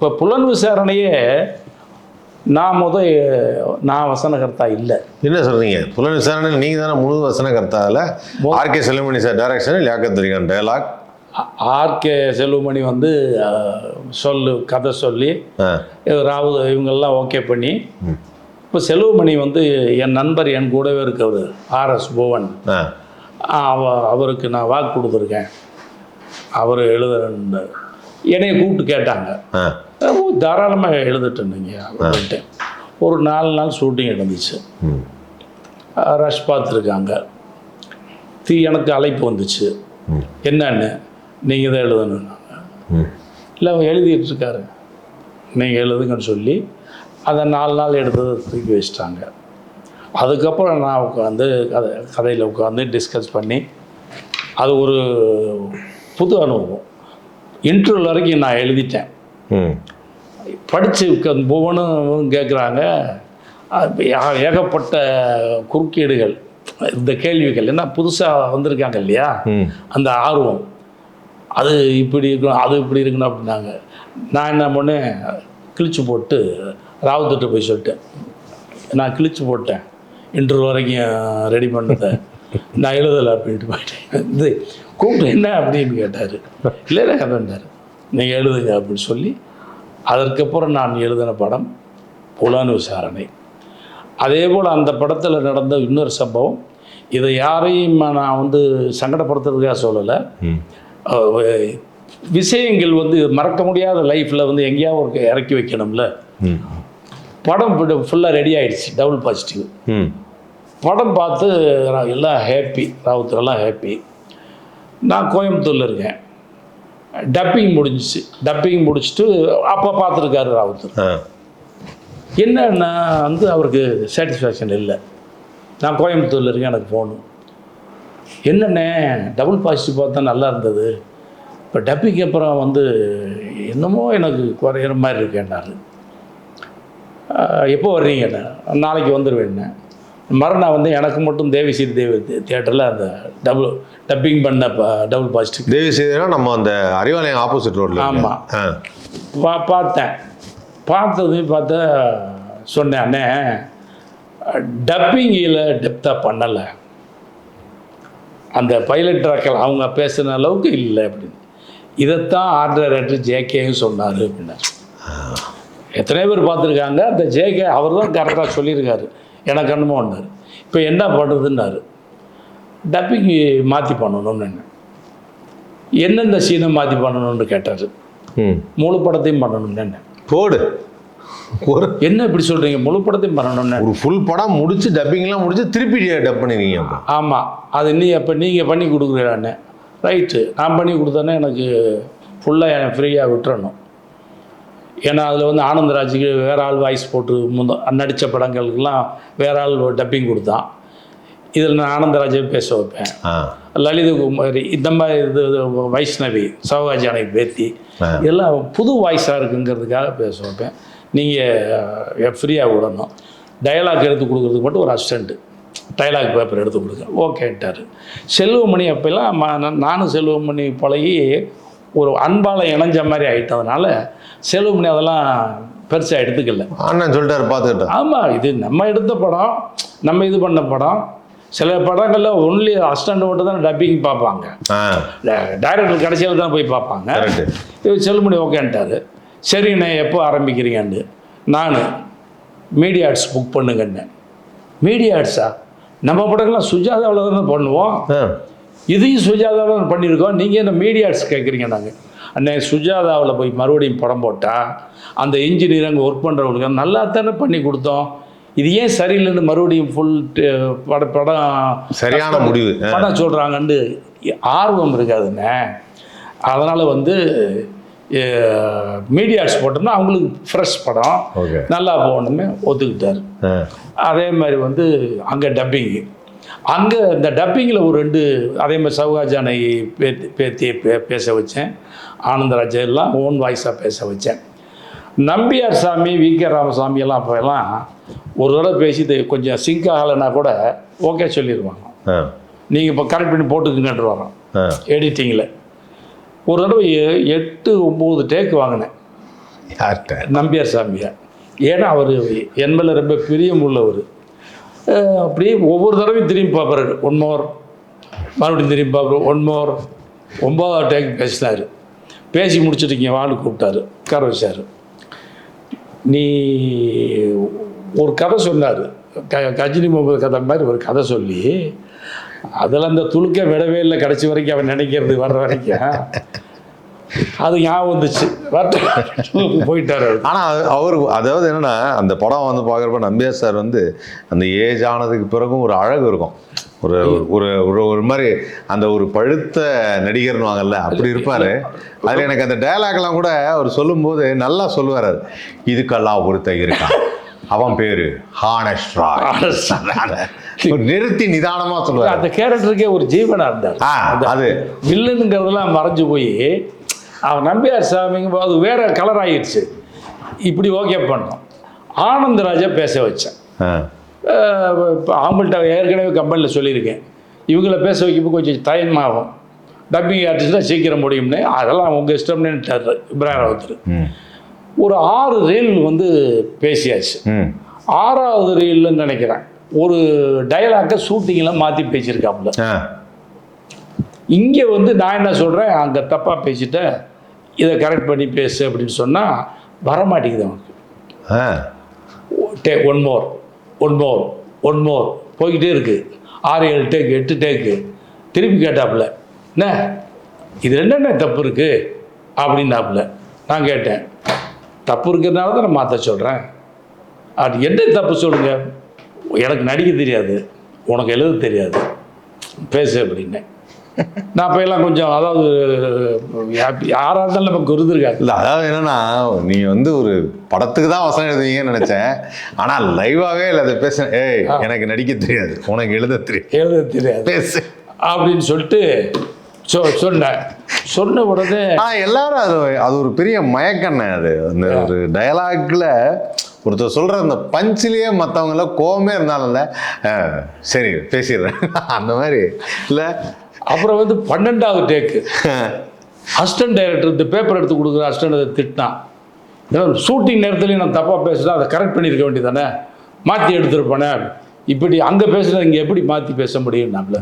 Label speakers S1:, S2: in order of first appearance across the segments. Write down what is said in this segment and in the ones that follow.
S1: இப்போ புலன் விசாரணையே நான் முத நான் வசனகர்த்தா இல்லை.
S2: என்ன சொல்றீங்க? புலன் விசாரணை நீங்க தானே முழு வசன கர்த்தாவில் RK Selvamani sir direction Liaquat தெரியும். டயலாக்
S1: ஆர்கே செல்வமணி வந்து சொல்லு கதை சொல்லி ராவு இவங்கெல்லாம் ஓகே பண்ணி இப்போ செல்வமணி வந்து என் நண்பர் என் கூடவே இருக்கவர் ஆர்எஸ் புவன். அவ அவருக்கு நான் வாக்கு கொடுத்துருக்கேன். அவர் எழுதுறேன்னு என்னைய கூப்பிட்டு கேட்டாங்க. தாராளமாக எழுதட்டும் நீங்கள் அப்படின்ட்டு ஒரு நாலு நாள் ஷூட்டிங் நடந்துச்சு. ரஷ் பார்த்துருக்காங்க. தீ எனக்கு அழைப்பு வந்துச்சு. என்னன்னு நீங்கள் தான் எழுதணுன்னாங்க இல்லை அவர் எழுதிட்டு இருக்காரு. நீங்கள் எழுதுங்கன்னு சொல்லி அதை நாலு நாள் எடுத்ததை தூக்கி வச்சிட்டாங்க. அதுக்கப்புறம் நான் உட்காந்து கதை கதையில் உட்காந்து டிஸ்கஸ் பண்ணி அது ஒரு புது அனுபவம். இன்டர்வல் வரைக்கும் நான் எழுதிட்டேன். படித்து ஒவ்வொன்றும் கேட்குறாங்க ஏகப்பட்ட குறுக்கீடுகள். இந்த கேள்விகள். என்ன புதுசாக வந்திருக்காங்க இல்லையா? அந்த ஆர்வம். அது இப்படி இருக்கணும் அது இப்படி இருக்கணும் அப்படின்னாங்க. நான் என்ன பண்ணேன்? கிழிச்சு போட்டு ராவுத்திட்ட போய் சொல்லிட்டேன். நான் கிழிச்சு போட்டேன். இன்டர்வியூ வரைக்கும் ரெடி பண்ணதை. நான் எழுதலை அப்படின்ட்டு போயிட்டேன். இது கூப்பிட்டு என்ன அப்படின்னு கேட்டார். இல்லை அப்படின்ட்டார் நீங்கள் எழுதுங்க அப்படின்னு சொல்லி அதற்கப்புறம் நான் எழுதின படம் புலன் விசாரணை. அதே போல் அந்த படத்தில் நடந்த இன்னொரு சம்பவம் இதை யாரையும் நான் வந்து சங்கடப்படுத்துறதுக்காக சொல்லலை. விஷயங்கள் வந்து மறக்க முடியாத லைஃப்பில் வந்து எங்கேயாவது ஒரு இறக்கி வைக்கணும்ல. படம் ஃபுல்லாக ரெடி ஆயிடுச்சு டபுள் பாசிட்டிவ்
S2: ம்.
S1: படம் பார்த்து எல்லாம் ஹேப்பி ராவுத்தரெல்லாம் ஹேப்பி நான் கோயம்புத்தூரில் இருக்கேன். டப்பிங் முடிஞ்சிச்சு. டப்பிங் முடிச்சுட்டு அப்போ பார்த்துருக்காரு ராவுத்தர் என்னன்னா வந்து அவருக்கு சாட்டிஸ்ஃபேக்ஷன் இல்லை. நான் கோயம்புத்தூரில் இருக்கேன் எனக்கு போகணும் என்னண்ணே டபுள் பாசிட்டிவ் பார்த்தா நல்லா இருந்தது. இப்போ டப்பிங் அப்புறம் வந்து என்னமோ எனக்கு குறையிற மாதிரி இருக்கேன்னாரு. எப்போ வர்றீங்கண்ணே நாளைக்கு வந்துடுவேண்ணே மறுநாள் வந்து எனக்கு மட்டும் தேவிஸ்ரீ தேவி தியேட்டரில் அந்த டபுள் டப்பிங் பண்ண டபுள் பாசிட்டிவ்
S2: தேவி செய்தினா நம்ம அந்த அறிவாலயம் ஆப்போசிட் ரோட்ல
S1: ஆமா.
S2: ஆ.
S1: பா பார்த்தேன். பார்த்தது பார்த்தா சொன்னேன் அண்ணே டப்பிங்கில் டெப்த்தாக பண்ணலை. அந்த பைலட் ட்ராக்கில் அவங்க பேசுன அளவுக்கு இல்லை அப்படின்னு. இதைத்தான் ஆர்டர் ரைட்டர் ஜேகேயும் சொன்னார் அப்படின்னா எத்தனையோ பேர் பார்த்துருக்காங்க. அந்த ஜேகே அவர் தான் கரெக்டாக சொல்லியிருக்காரு. எனக்கு அனுபவம்னாரு. இப்போ என்ன பண்ணுறதுன்னாரு டப்பிங் மாற்றி பண்ணணும்னு என்ன எந்தெந்த சீனை மாற்றி பண்ணணும்னு கேட்டார்.
S2: ம்.
S1: முழு படத்தையும் பண்ணணும்னு என்ன
S2: போடு. ஒரு
S1: என்ன இப்படி சொல்கிறீங்க முழு படத்தையும் பண்ணணும்னு
S2: ஒரு ஃபுல் படம் முடிச்சு டப்பிங்லாம் முடிச்சு திருப்பி டப் அப்போ.
S1: ஆமாம் அது நீ அப்போ நீங்கள் பண்ணி கொடுக்குறானே ரைட்டு நான் பண்ணி கொடுத்தேன்னா எனக்கு ஃபுல்லாக எனக்கு ஃப்ரீயாக விட்டுறணும். ஏன்னா அதில் வந்து ஆனந்தராஜுக்கு வேற ஆள் வாய்ஸ் போட்டு முந்த நடித்த படங்களுக்கெல்லாம் வேற ஆள் டப்பிங் கொடுத்தான். இதில் நான் ஆனந்தராஜை பேச வைப்பேன்.
S2: ஆ.
S1: லலித குமாரி இந்த மாதிரி இது வைஷ்ணவி சௌகாஜானை பேத்தி. இதெல்லாம் புது வாய்ஸாக இருக்குங்கிறதுக்காக பேச வைப்பேன். நீங்கள் ஃப்ரீயாக விடணும். டயலாக் எடுத்து கொடுக்குறதுக்கு மட்டும் ஒரு அசிஸ்டண்ட்டு டயலாக் பேப்பர் எடுத்து கொடுங்க. ஓகேன்ட்டார். செல்வமணி அப்போல்லாம் நானும் செல்வமணி பழகி ஒரு அன்பால் இணைஞ்ச மாதிரி ஆயிட்டதுனால செல்வமணி அதெல்லாம் பெருசாக எடுத்துக்கல.
S2: அண்ணன் சொல்லிட்டாரு பார்த்துக்கிட்டேன்
S1: ஆமாம் இது நம்ம எடுத்த படம் நம்ம இது பண்ண படம். சில படங்களில் ஒன்லி அசிஸ்டண்ட் மட்டும் தான் டப்பிங் பார்ப்பாங்க. டைரக்டர் கடைசியில் தான் போய் பார்ப்பாங்க. இவர் செல்லுமணி ஓகேன்ட்டாரு. சரிண்ணே எப்போ ஆரம்பிக்கிறீங்கன்னு. நான் மீடியா ஆர்ட்ஸ் புக் பண்ணுங்கன்னு. மீடியா ஆர்ட்ஸா நம்ம படங்கள்லாம் சுஜாதாவில் தானே பண்ணுவோம். இதையும் சுஜாதாவில் பண்ணியிருக்கோம். நீங்கள் என்ன மீடியா ஆர்ட்ஸ் கேட்குறீங்க நாங்கள் அண்ணே சுஜாதாவில் போய் மறுபடியும் படம் போட்டால் அந்த இன்ஜினியர் அங்கே ஒர்க் பண்ணுறவங்களுக்கு நல்லா தானே பண்ணி கொடுத்தோம். இது ஏன் சரியில்லைன்னு மறுபடியும் ஃபுல் பட படம்
S2: சரியான முடிவு.
S1: படம் சொல்கிறாங்கன்னு ஆர்வம் இருக்காதுண்ணே. அதனால் வந்து மீடியாஸ் போட்டோம்னா அவங்களுக்கு ஃப்ரெஷ் படம். நல்லா போகணுமே ஒத்துக்கிட்டார். அதே மாதிரி வந்து அங்கே டப்பிங்கு அங்கே இந்த டப்பிங்கில் ஒரு ரெண்டு அதே மாதிரி சௌகாஜானை பேத்தி பேச வச்சேன். ஆனந்தராஜா எல்லாம் ஓன் வாய்ஸாக பேச வச்சேன். நம்பியார் சாமி வி. கே. ராமசாமி எல்லாம் அப்போ எல்லாம் ஒரு தடவை பேசி இது கொஞ்சம் சிங்க் ஆகலைன்னா கூட ஓகே சொல்லிடுவாங்க நீங்கள் இப்போ கரெக்ட் பண்ணி
S2: ஆ.
S1: எடிட்டிங்கில் ஒரு தடவை எட்டு ஒம்பது டேக் வாங்கினேன்.
S2: யார்கிட்ட?
S1: நம்பியார் சாமியார் ஏன்னா அவர் என் மேல ரொம்ப பிரியம் உள்ளவர். அப்படியே ஒவ்வொரு தடவையும் திரும்பி பார்ப்பாரு. ஒன் மோர் மறுபடியும் திரும்பி பார்ப்பாரு. ஒன் மோர் ஒன்பதாவது டேக் பேசினார். பேசி முடிச்சுட்டு வான்னு கூப்பிட்டாரு உட்கார வச்சார். நீ ஒரு கதை சொன்னார். க கஜினி முகமது கதை மாதிரி ஒரு கதை சொல்லி அதில் அந்த துளுக்க விடவே இல்லை கடைசி வரைக்கும் அவன் நினைக்கிறது வர்ற வரைக்கும். அது ஞாபகம் வந்துச்சு. போயிட்டாரு
S2: ஆனால் அவர் அதாவது என்னன்னா அந்த படம் வந்து பார்க்குறப்ப நம்பியா சார் வந்து அந்த ஏஜ் ஆனதுக்கு பிறகும் ஒரு அழகு இருக்கும். ஒரு ஒரு ஒரு ஒரு மாதிரி அந்த ஒரு பழுத்த நடிகர்னு வாங்கல்ல அப்படி இருப்பார். அதில் எனக்கு அந்த டயலாக்லாம் கூட அவர் சொல்லும்போது நல்லா சொல்லுவார். அது இதுக்கெல்லாம் ஒருத்தன் இருக்கான். அவன் பேரு ஹானஸ்ட் ராய். ஒரு நிறுத்தி நிதானமாக சொல்லுவார்.
S1: அந்த கேரக்டருக்கே ஒரு ஜீவனா இருந்தார்.
S2: ஆ அது.
S1: வில்லனுங்கிறதெல்லாம் மறைஞ்சு போய் அவன் நம்பியார் சாமிங்க அது வேற கலர் ஆயிடுச்சு. இப்படி ஓகே பண்ணோம். ஆனந்தராஜா பேச வச்சேன். ஆம்பள்கிட்ட ஏற்கனவே கம்பெனியில் சொல்லியிருக்கேன். இவங்கள பேச வைக்கும்போது கொஞ்சம் ஆகும் டப்பிங் ஆர்டிஸ்டாக சீக்கிரம் முடியும்னு. அதெல்லாம் உங்கள் இஷ்டம்னு இப்ராஹிம் ராவத்தர். ஒரு ஆறு ரீல் வந்து பேசியாச்சு. ஆறாவது ரீல்னு நினைக்கிறேன். ஒரு டயலாக்கை ஷூட்டிங்கில் மாற்றி பேசியிருக்காப்புல. இங்கே வந்து நான் என்ன சொல்கிறேன் அங்கே தப்பாக பேசிட்டேன் இதை கரெக்ட் பண்ணி பேசு அப்படின்னு சொன்னால் வரமாட்டேங்குது அவனுக்கு. One more one more one more போய்கிட்டே இருக்குது ஆறு ஏழு டேக்கு எட்டு டேக்கு திருப்பி கேட்டாப்புல என்ன? இது என்னென்ன தப்பு இருக்குது அப்படின்னாப்புல நான் கேட்டேன். தப்பு இருக்கிறதுனால தான் நான் மாற்ற சொல்கிறேன் அது என்ன தப்பு சொல்லுங்கள் எனக்கு நடிக்க தெரியாது. உனக்கு எழுத தெரியாது. பேசு அப்படின்னேன். நான் அப்போ எல்லாம் கொஞ்சம் அதாவது யாராக இருந்தாலும் நமக்கு இருந்திருக்காது
S2: இல்ல அதாவது என்னன்னா நீ வந்து ஒரு படத்துக்கு தான் வசனம் எழுதுவீங்கன்னு நினைச்சேன். ஆனா லைவாவே இல்ல அதை பேச ஏய் எனக்கு நடிக்க தெரியாது. உனக்கு எழுத தெரியும்
S1: எழுத தெரியாது.
S2: பேசு.
S1: அப்படின்னு சொல்லிட்டு சொ சொன்னேன். சொன்ன உடனே
S2: ஆனா எல்லாரும் அது அது ஒரு பெரிய மயக்கண்ணே அது. அந்த ஒரு டயலாக்ல ஒருத்தர் சொல்ற அந்த பஞ்சிலேயே மற்றவங்க எல்லாம் கோவமே இருந்தாலும்ல சரி பேசிடுறேன். அந்த மாதிரி. இல்ல
S1: அப்புறம் வந்து பன்னெண்டாவது டேக்கு அசிஸ்டன்ட் டைரக்டர் இந்த பேப்பர் எடுத்து கொடுக்குற அசிஸ்டன்ட் அதை திட்டினான் ஷூட்டிங் நேரத்துலையும் நான் தப்பாக பேசுனா அதை கரெக்ட் பண்ணியிருக்க வேண்டியதானே மாற்றி எடுத்துருப்பானே இப்படி அங்கே பேசுனா இங்கே எப்படி மாற்றி பேச முடியும் நம்மள?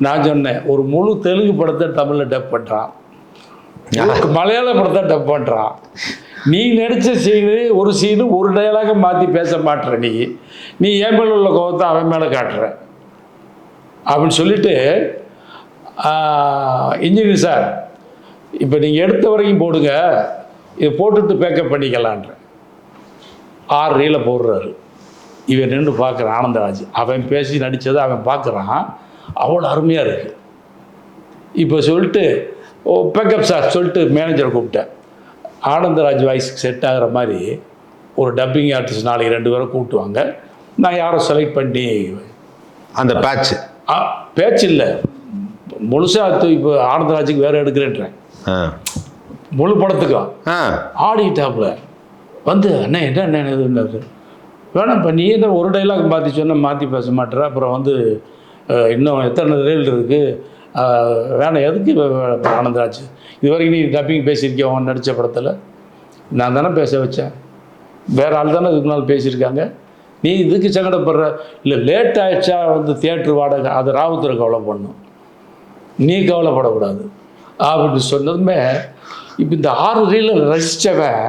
S1: நான் சொன்னேன் ஒரு முழு தெலுங்கு படத்தை தமிழில் டப் பண்ணுறான் மலையாள படத்தை டப் பண்ணுறான் நீ நடித்த சீனு ஒரு சீனு ஒரு டயலாக மாற்றி பேச மாட்டுற நீ. நீ என் மேலே உள்ள கோபத்தை அவன் மேலே காட்டுற? அப்படின்னு சொல்லிட்டு இன்ஜினியர் சார் இப்போ நீங்கள் எடுத்த வரைக்கும் போடுங்க. இதை போட்டுட்டு பேக்கப் பண்ணிக்கலான்ற ஆறு ரீல போடுறாரு. இவன் நின்று பார்க்குறான் ஆனந்தராஜ். அவன் பேசி நடித்ததை அவன் பார்க்குறான் அவ்வளோ அருமையாக இருக்குது இப்போ சொல்லிட்டு ஓ பேக்கப் சார் சொல்லிட்டு மேனேஜரை கூப்பிட்டேன். ஆனந்தராஜ் வாய்ஸ்க்கு செட் ஆகிற மாதிரி ஒரு டப்பிங் ஆர்டிஸ்ட் நாளைக்கு ரெண்டு பேரை கூப்பிட்டுவாங்க. நான் யாரை செலக்ட் பண்ணி
S2: அந்த பேட்ச்
S1: ஆ, பேச்சு இல்லை. முழுசாக இப்போ ஆனந்தராஜுக்கு வேறு எடுக்கிறேன்றேன். முழு படத்துக்கும்
S2: ஆ.
S1: ஆடிட்டாப்புல வந்து அண்ணே என்ன அண்ணே இதுன்னாரு வேணாம்ப்பா நீ என்ன ஒரு டைலாக் மாற்றி சொன்ன மாற்றி பேச மாட்டேற. அப்புறம் வந்து இன்னும் எத்தனை ரீல் இருக்குது வேணாம் எதுக்கு ஆனந்தராஜ் இது வரைக்கும் நீ டப்பிங் பேசியிருக்கிய அவன் நடித்த படத்தில்? நான் தானே பேச வச்சேன். வேறு ஆள் தானே இதுக்கு முன்னால் பேசியிருக்காங்க. நீ இதுக்கு சங்கடப்படுற. இல்லை லேட் ஆயிடுச்சா? வந்து தியேட்டர் வாடகை. அது ராவுத்தர் கவலை பண்ணும். நீ கவலைப்படக்கூடாது. அப்படின்னு சொன்னதுமே இப்போ இந்த ஆறு ரீலில் ரசித்தவன்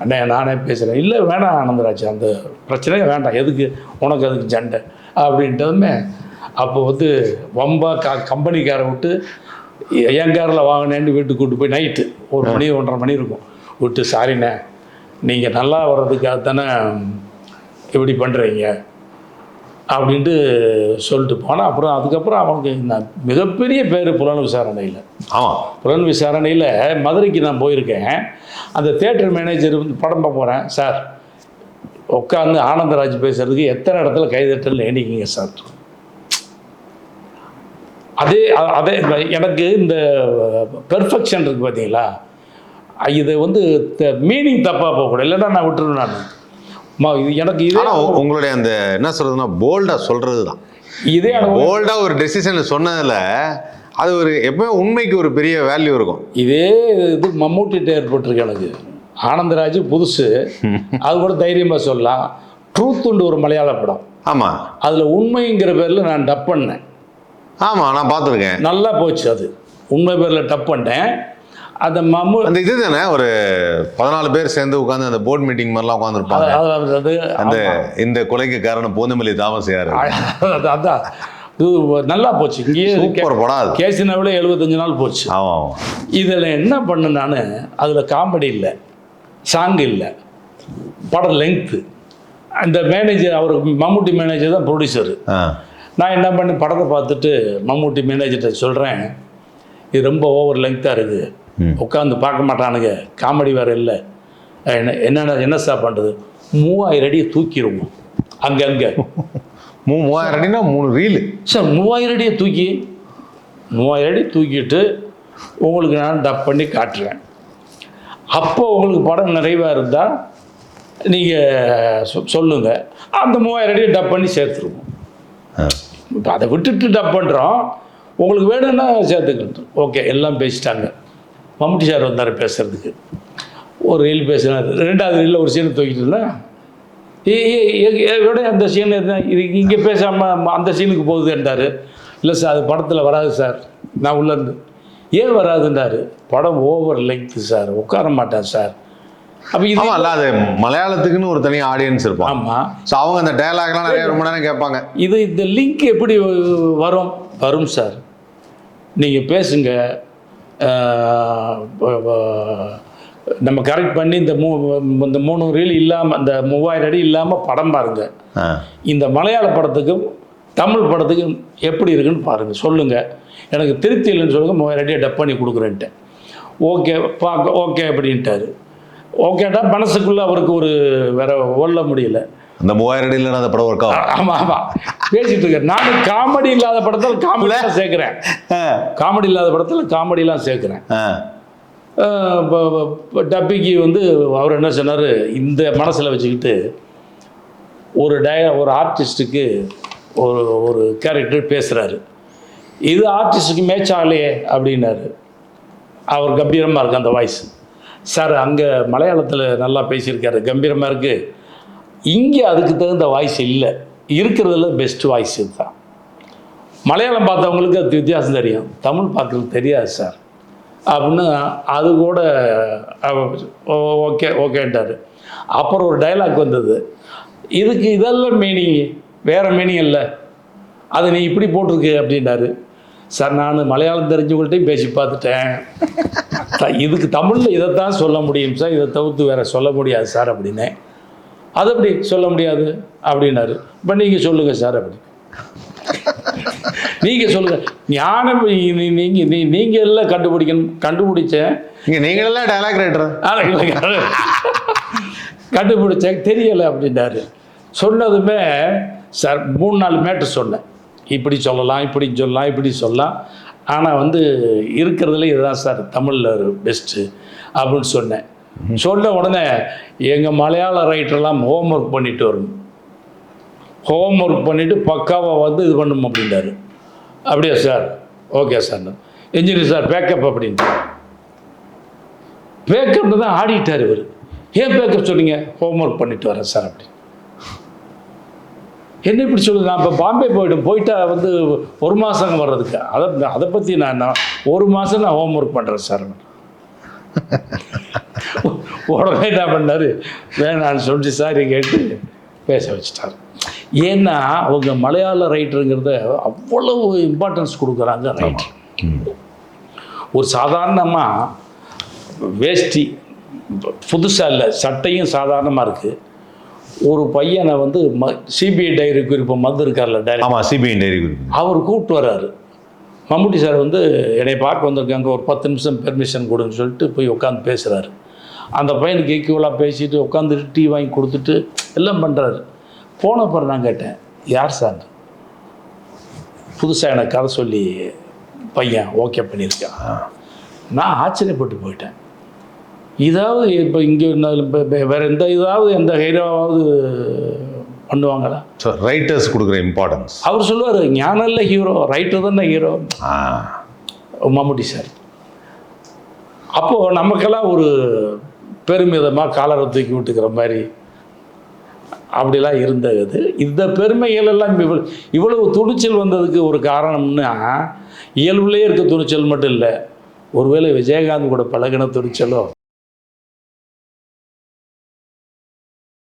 S1: அண்ணே நானே பேசுகிறேன் இல்லை வேணாம் ஆனந்தராஜ் அந்த பிரச்சனையே வேண்டாம். எதுக்கு? உனக்கு அதுக்கு ஜண்டை அப்படின்றதுமே அப்போ வந்து வம்பா க கம்பெனிக்காரை விட்டு என் காரில் வாங்கினேன்னு வீட்டுக்கு கூட்டு போய் நைட்டு ஒரு மணி ஒன்றரை மணி இருக்கும். விட்டு சாரிண்ணே நீங்கள் நல்லா வர்றதுக்காக தானே இப்படி பண்ணுறீங்க அப்படின்ட்டு சொல்லிட்டு போனால் அப்புறம் அதுக்கப்புறம் அவனுக்கு நான் மிகப்பெரிய பேர் புலன் விசாரணையில்.
S2: ஆமாம்
S1: புலன் விசாரணையில் மதுரைக்கு நான் போயிருக்கேன். அந்த தேட்டர் மேனேஜர் வந்து படம் பார்க்க போகிறேன் சார். உட்காந்து ஆனந்தராஜ் பேசுறதுக்கு எத்தனை இடத்துல கைதட்டல் எண்ணிக்கிங்க சார்? அதே அதே எனக்கு இந்த பெர்ஃபெக்ஷன் இருக்குது பார்த்தீங்களா இது வந்து மீனிங் தப்பாக போகக்கூடாது. இல்லைன்னா நான் விட்டுருவேன் நான். எனக்கு இதே
S2: ஆனா உ- உங்களுடைய அந்த என்ன சொல்றதுன்னா போல்டா சொல்றது தான்
S1: இதே
S2: போல்டா ஒரு டெசிஷன் சொன்னதுல அது ஒரு எப்பவுமே உண்மைக்கு ஒரு பெரிய வேல்யூ இருக்கும்.
S1: இதே இது மம்மூட்டிகிட்ட ஏற்பட்டிருக்கு எனக்கு. ஆனந்தராஜ் புதுசு. அது கூட தைரியமாக சொல்லலாம். ட்ரூத்துண்டு ஒரு மலையாள படம்.
S2: ஆமா.
S1: அதில் உண்மைங்கிற பேரில் நான் டப் பண்ணேன்.
S2: ஆமா நான் பார்த்துருக்கேன்.
S1: நல்லா போச்சு அது. உண்மை பேரில் டப் பண்ணேன் அந்த மம்மு
S2: அந்த இது தானே ஒரு பதினாலு பேர் சேர்ந்து உட்காந்து அந்த போர்ட் மீட்டிங் மாதிரிலாம் உட்காந்துருப்பாங்க அந்த இந்த கொலைக்கு காரணம் பூந்தமல்லி தாமஸ் யாரு
S1: அது- அதான் இது நல்லா போச்சு. இங்கேயே
S2: சூப்பர் படம் அது.
S1: கேசினை விட எழுபத்தஞ்சு நாள் போச்சு.
S2: ஆமா ஆமா.
S1: இதில் என்ன பண்ண நான் அதில் காமெடி இல்லை சாங் இல்லை படம் லெங்க்த்து அந்த மேனேஜர் அவர் மம்முட்டி மேனேஜர் தான் ப்ரொடியூசரு நான் என்ன பண்ணி படத்தை பார்த்துட்டு மம்முட்டி மேனேஜர்கிட்ட சொல்கிறேன் இது ரொம்ப ஓவர் லெங்க்த்தாக இருக்குது. உட்காந்து பார்க்க மாட்டானுங்க. காமெடி வேறு இல்லை. என்ன என்னென்ன என்ன சார் பண்ணுறது மூவாயிரம் அடியை தூக்கிடுவோம் அங்கங்கே
S2: மூ மூவாயிரம் அடினா மூணு ரீலு.
S1: சார் மூவாயிரம் அடியை தூக்கி மூவாயிரம் அடி தூக்கிட்டு உங்களுக்கு நான் டப் பண்ணி காட்டுறேன். அப்போ உங்களுக்கு படம் நிறைவாக இருந்தால் நீங்கள் சொ சொல்லுங்கள் அந்த மூவாயிரம் அடியை டப் பண்ணி சேர்த்துருவோம். இப்போ அதை விட்டுட்டு டப் பண்ணுறோம் உங்களுக்கு வேணும்னா சேர்த்துக்கிட்டோம் ஓகே எல்லாம் பேசிட்டாங்க. மம்முட்டி சார் வந்தார் பேசுகிறதுக்கு ஒரு ரீல் பேசினார். ரெண்டாவது ரீலில் ஒரு சீனை தூக்கிட்டு இருந்தேன் விட அந்த சீன் இது இங்கே பேசாமல் அந்த சீனுக்கு போகுது என்றார். இல்லை சார் அது படத்தில் வராது சார். நான் உள்ளேருந்து ஏன் வராதுன்றாரு. படம் ஓவர் லெங்க்த்து சார். உட்கார மாட்டேன் சார். அப்போ இது
S2: ஆமா இல்ல அது மலையாளத்துக்குன்னு ஒரு தனி ஆடியன்ஸ் இருப்பான்.
S1: ஆமாம்
S2: ஸோ அவங்க அந்த டயலாக்லாம் நிறைய ரொம்ப நேரம் கேட்பாங்க.
S1: இது இந்த லிங்க் எப்படி வரும்? வரும் சார். நீங்கள் பேசுங்க. நம்ம கரெக்ட் பண்ணி இந்த மூ இந்த மூணு ரீல் இல்லாமல் இந்த மூவாயிரம் அடி இல்லாமல் படம் பாருங்க.
S2: ஆ.
S1: இந்த மலையாள படத்துக்கும் தமிழ் படத்துக்கும் எப்படி இருக்குன்னு பாருங்கள் சொல்லுங்கள் எனக்கு திருப்தி இல்லைன்னு சொல்லுங்கள் மூவாயிரம் அடியை டப் பண்ணி கொடுக்குறேன்ட்டேன் ஓகே பார்க்க ஓகே அப்படின்ட்டாரு. ஓகேட்டா மனசுக்குள்ளே அவருக்கு ஒரு வேற ஓல்ல முடியல.
S2: அந்த மூவாயிரம் அடியில் அந்த படம் ஒர்க் ஆகும்.
S1: ஆமா ஆமா. பேசிட்டு இருக்கேன். நானும் காமெடி இல்லாத படத்தில் காமெடிலாம் சேர்க்குறேன். காமெடி இல்லாத படத்தில் காமெடிலாம் சேர்க்குறேன். டப்பிக்கு வந்து அவர் என்ன சொன்னார்? இந்த மனசில் வச்சுக்கிட்டு ஒரு டய ஒரு ஆர்டிஸ்ட்டுக்கு ஒரு ஒரு கேரக்டர் பேசுகிறாரு இது ஆர்டிஸ்ட்டுக்கு மேட்ச் ஆகலையே அப்படின்னாரு. அவர் கம்பீரமாக இருக்கு அந்த வாய்ஸ் சார் அங்கே மலையாளத்தில் நல்லா பேசியிருக்காரு. கம்பீரமாக இருக்குது இங்கே அதுக்கு தகுந்த வாய்ஸ் இல்லை. இருக்கிறதுல பெஸ்ட் வாய்ஸ் இதுதான். மலையாளம் பார்த்தவங்களுக்கு அது வித்தியாசம் தெரியும். தமிழ் பார்க்குறது தெரியாது சார் அப்படின்னு அது கூட ஓகே ஓகேன்ட்டார். அப்புறம் ஒரு டைலாக் வந்தது. இதுக்கு இதெல்லாம் மீனிங் வேறு மீனிங் இல்லை. அதை நீ இப்படி போட்டிருக்கு அப்படின்னாரு சார் நான் மலையாளம் தெரிஞ்சவங்கள்ட்டையும் பேசி பார்த்துட்டேன். இதுக்கு தமிழில் இதைத்தான் சொல்ல முடியும் சார் இதை தவிர்த்து வேற சொல்ல முடியாது சார் அப்படின்னேன். அது எப்படி சொல்ல முடியாது அப்படின்னாரு. இப்போ நீங்கள் சொல்லுங்கள் சார் அப்படி. நீங்கள் சொல்லுங்கள் ஞானம் நீ- நீங்க நீ நீங்கள் எல்லாம் கண்டுபிடிக்கணும் கண்டுபிடிச்சேன்.
S2: இங்க நீங்க எல்லாம் டயலாக் ரைட்டர்.
S1: கண்டுபிடிச்சேன் தெரியலை அப்படின்னாரு. சொன்னதுமே சார் மூணு நாலு மேட்ரு சொன்னேன். இப்படி சொல்லலாம் இப்படி சொல்லலாம் இப்படி சொல்லலாம். ஆனால் வந்து இருக்கிறதுல இதுதான் சார் தமிழில் பெஸ்ட்டு அப்படின்னு சொன்னேன். சொன்ன உடனே எங்கள் மலையாள ரைட்டர்லாம் ஹோம் ஒர்க் பண்ணிட்டு வரணும். ஹோம் ஒர்க் பண்ணிவிட்டு பக்காவாக வந்து இது பண்ணும் அப்படின்றாரு. அப்படியா sir okay sir engineer sir backup அப்படின்ட்டு பேக்கப் தான் ஆடிட்டார் இவர். ஏன் பேக்கப் சொன்னீங்க? ஹோம் ஒர்க் பண்ணிட்டு வரேன் சார் அப்படி என்ன இப்படி சொல்லுது நான் இப்போ பாம்பே போயிட்டேன் போயிட்டா வந்து ஒரு மாதம் வர்றதுக்கு. அதை அதை பற்றி நான் ஒரு மாதம் நான் ஹோம் ஒர்க் பண்ணுறேன் சார் உடனே என்ன பண்ணார்? வேணான்னு சொல்லி சாரி கேட்டு பேச வச்சிட்டார். ஏன்னா அவங்க மலையாள ரைட்டருங்கிறத அவ்வளவு இம்பார்ட்டன்ஸ் கொடுக்குறாங்க ரைட்டர் ஒரு சாதாரணமாக வேஷ்டி புதுசாக இல்லை சட்டையும் சாதாரணமாக இருக்குது ஒரு பையனை வந்து ம சிபிஐ டைரிக்கு இப்போ மது இருக்கார்ல டைரி
S2: ஆமா சிபிஐ டைரி குரூப்
S1: அவர் கூப்பிட்டு வர்றாரு. மம்முட்டி சார் வந்து என்னை பார்க்க வந்திருக்காங்க ஒரு பத்து நிமிஷம் பெர்மிஷன் கொடுன்னு சொல்லிட்டு போய் உட்காந்து பேசுகிறாரு அந்த பையனுக்கு ஈக்குவலாக பேசிட்டு உட்காந்துட்டு டீ வாங்கி கொடுத்துட்டு எல்லாம் பண்ணுறாரு போன பிறகு நான் கேட்டேன் யார் சார்? புதுசாக எனக்கு கதை சொல்லி பையன் ஓகே பண்ணியிருக்கான். நான் ஆச்சரியப்பட்டு போயிட்டேன். இதாவது இப்போ இங்கே வேறு எந்த இதாவது எந்த ஹீரோவாவது பண்ணுவாங்களா?
S2: ஸோ ரைட்டர்ஸ் கொடுக்குற இம்பார்ட்டன்ஸ்
S1: அவர் சொல்லுவார் ஞானம் இல்லை ஹீரோ ரைட்டர் தானே ஹீரோ மம்முட்டி சார். அப்போது நமக்கெல்லாம் ஒரு பெருமிதமாக காலரை தூக்கி விட்டுக்கிற மாதிரி அப்படிலாம் இருந்தது. இந்த பெருமைகள் எல்லாம் இவ்வளவு இவ்வளவு துணிச்சல் வந்ததுக்கு ஒரு காரணம்னா இயல்புலேயே இருக்க துணிச்சல் மட்டும் இல்லை. ஒருவேளை விஜயகாந்த் கூட பழகின துணிச்சலோ